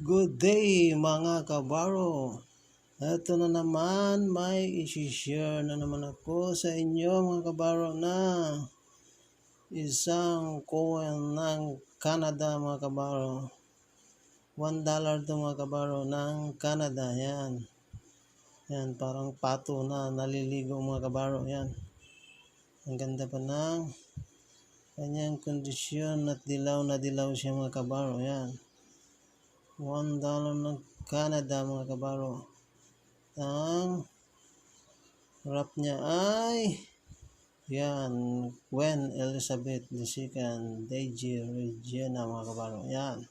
Good day mga kabaro. Ito na naman, may isi-share na naman ako sa inyo mga kabaro na isang coin ng Canada mga kabaro. One dollar to mga kabaro ng Canada. Yan. Yan, parang pato na naliligo mga kabaro. Yan. Ang ganda pa ng kanyang kondisyon at dilaw na dilaw siya mga kabaro. Yan. One dollar ng Canada mga kabaro. Ang rap niya ay yan, Gwen Elizabeth II, Deji Regina mga kabaro. Yan.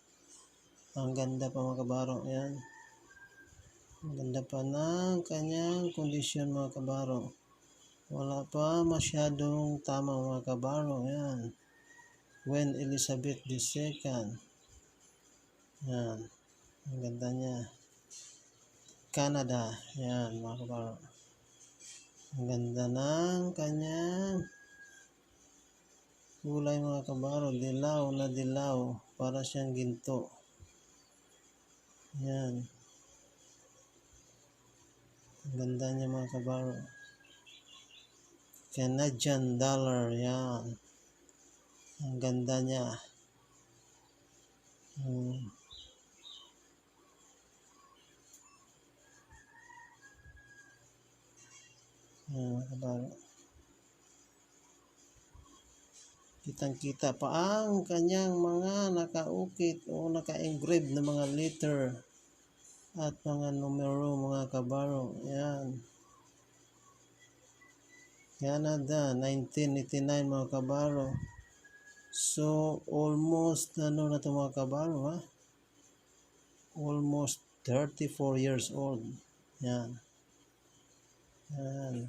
Ang ganda pa mga kabaro. Yan. Ang ganda pa ng kanyang kondisyon mga kabaro. Wala pa masyadong tama mga kabaro. Yan. Gwen Elizabeth II. Yan. Ang ganda niya. Canada. Yan, mga kabaro. Ang ganda ng kanyang kulay mga kabaro. Dilaw na dilaw. Para siyang ginto. Yan. Ang ganda niya mga kabaro. Canadian dollar. Yan. Ang ganda niya. Hmm. Ayan, mga kabaro. Kitang-kita pa ang kanyang mga nakaukit o naka-engrave na mga letter at mga numero mga kabaro. Yan. Canada, 1989 mga kabaro. So, almost ano na ito mga kabaro ha? Almost 34 years old. Yan. Yan.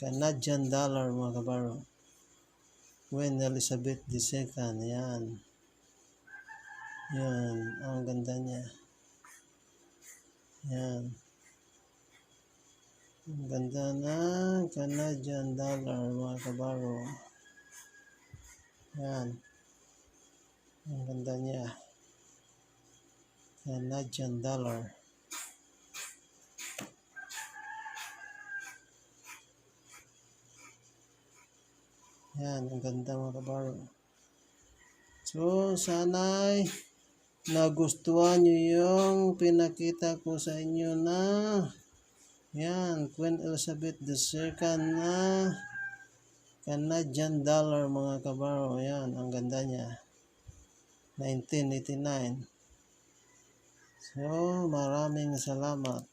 Canadian dollar mga kabaro. Queen Elizabeth II. Yan. Yan. Ang ganda niya. Yan. Ang ganda ng Canadian dollar mga kabaro. Yan. Ang ganda niya. Canadian dollar. Yan, ang ganda mga kabaro. So, sana'y nagustuhan nyo yung pinakita ko sa inyo na yan, Queen Elizabeth II na Canadian dollar mga kabaro. Yan, ang ganda niya. 1989. So, maraming salamat.